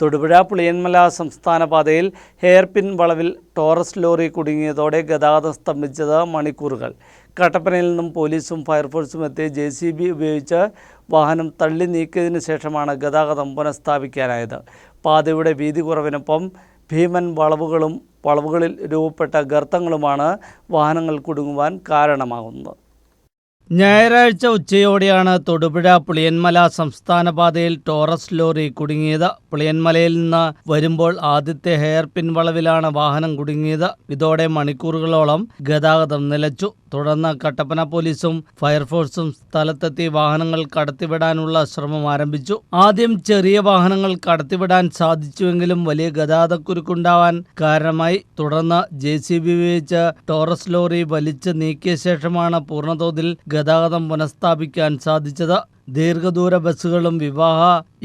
തൊടുപുഴ പുളിയന്മല സംസ്ഥാന പാതയിൽ ഹെയർപിൻ വളവിൽ ടോറസ് ലോറി കുടുങ്ങിയതോടെ ഗതാഗതം സ്തംഭിച്ചത് മണിക്കൂറുകൾ. കട്ടപ്പനയിൽ നിന്നും പോലീസും ഫയർഫോഴ്സും എത്തി ജെ സി ബി ഉപയോഗിച്ച് വാഹനം തള്ളി നീക്കിയതിനു ശേഷമാണ് ഗതാഗതം പുനഃസ്ഥാപിക്കാനായത്. പാതയുടെ വീതി കുറവിനൊപ്പം ഭീമൻ വളവുകളും വളവുകളിൽ രൂപപ്പെട്ട ഗർത്തങ്ങളുമാണ് വാഹനങ്ങൾ കുടുങ്ങുവാൻ കാരണമാകുന്നത്. ഞായറാഴ്ച ഉച്ചയോടെയാണ് തൊടുപുഴ പുളിയന്മല സംസ്ഥാന പാതയിൽ ടോറസ് ലോറി കുടുങ്ങിയത്. പുളിയന്മലയിൽ നിന്ന് വരുമ്പോൾ ആദ്യത്തെ ഹെയർപിൻ വളവിലാണ് വാഹനം കുടുങ്ങിയത്. ഇതോടെ മണിക്കൂറുകളോളം ഗതാഗതം നിലച്ചു. തുടർന്ന് കട്ടപ്പന പോലീസും ഫയർഫോഴ്സും സ്ഥലത്തെത്തി വാഹനങ്ങൾ കടത്തിവിടാനുള്ള ശ്രമം ആരംഭിച്ചു. ആദ്യം ചെറിയ വാഹനങ്ങൾ കടത്തിവിടാൻ സാധിച്ചുവെങ്കിലും വലിയ ഗതാഗതക്കുരുക്കുണ്ടാവാൻ കാരണമായി. തുടർന്ന് ജെ സി ബി ഉപയോഗിച്ച് ടോറസ് ലോറി വലിച്ചു നീക്കിയ ശേഷമാണ് പൂർണതോതിൽ ഗതാഗതം പുനഃസ്ഥാപിക്കാൻ സാധിച്ചത് ദീർഘദൂര ബസ്സുകളും വിവാഹ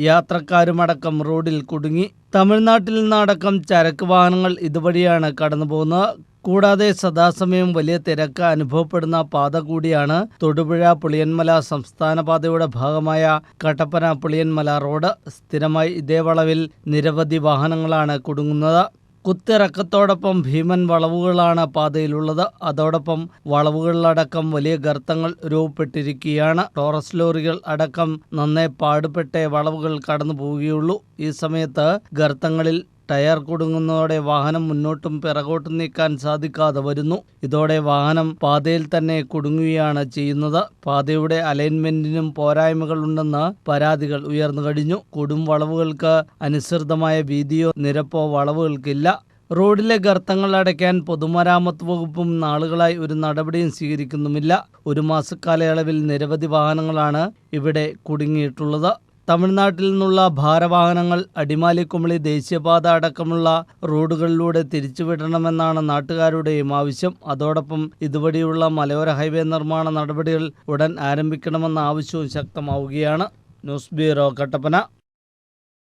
യാത്രക്കാരുമടക്കം റോഡിൽ കുടുങ്ങി. തമിഴ്നാട്ടിൽ നിന്നടക്കം ചരക്ക് വാഹനങ്ങൾ ഇതുവഴിയാണ് കടന്നുപോകുന്നത്. കൂടാതെ സദാസമയം വലിയ തിരക്ക് അനുഭവപ്പെടുന്ന പാത കൂടിയാണ് തൊടുപുഴ പുളിയന്മല സംസ്ഥാന പാതയുടെ ഭാഗമായ കട്ടപ്പന പുളിയന്മല റോഡ്. സ്ഥിരമായി ഇതേ വളവിൽ നിരവധി വാഹനങ്ങളാണ് കുടുങ്ങുന്നത്. കുത്തിറക്കത്തോടൊപ്പം ഭീമൻ വളവുകളാണ് പാതയിലുള്ളത്. അതോടൊപ്പം വളവുകളിലടക്കം വലിയ ഗർത്തങ്ങൾ രൂപപ്പെട്ടിരിക്കുകയാണ്. ടോറസ് ലോറികൾ അടക്കം നന്നേ പാടുപെട്ടേ വളവുകൾ കടന്നു പോവുകയുള്ളൂ ഈ സമയത്ത് ഗർത്തങ്ങളിൽ ടയർ കുടുങ്ങുന്നതോടെ വാഹനം മുന്നോട്ടും പിറകോട്ടും നീക്കാൻ സാധിക്കാതെ വരുന്നു. ഇതോടെ വാഹനം പാതയിൽ തന്നെ കുടുങ്ങുകയാണ് ചെയ്യുന്നത്. പാതയുടെ അലൈൻമെന്റിനും പോരായ്മകളുണ്ടെന്ന് പരാതികൾ ഉയർന്നു കഴിഞ്ഞു. കൊടും വളവുകൾക്ക് അനുസൃതമായ വീതിയോ നിരപ്പോ വളവുകൾക്കില്ല. റോഡിലെ ഗർത്തങ്ങൾ അടയ്ക്കാൻ പൊതുമരാമത്ത് വകുപ്പും നാളുകളായി ഒരു നടപടിയും സ്വീകരിക്കുന്നുമില്ല. ഒരു മാസക്കാലയളവിൽ നിരവധി വാഹനങ്ങളാണ് ഇവിടെ കുടുങ്ങിയിട്ടുള്ളത്. തമിഴ്നാട്ടിൽ നിന്നുള്ള ഭാരവാഹനങ്ങൾ അടിമാലിക്കുമളി ദേശീയപാത അടക്കമുള്ള റോഡുകളിലൂടെ തിരിച്ചുവിടണമെന്നാണ് നാട്ടുകാരുടെയും ആവശ്യം. അതോടൊപ്പം ഇതുവഴിയുള്ള മലയോര ഹൈവേ നിർമ്മാണ നടപടികൾ ഉടൻ ആരംഭിക്കണമെന്ന ആവശ്യവും ശക്തമാവുകയാണ്. News bureau Kattappana.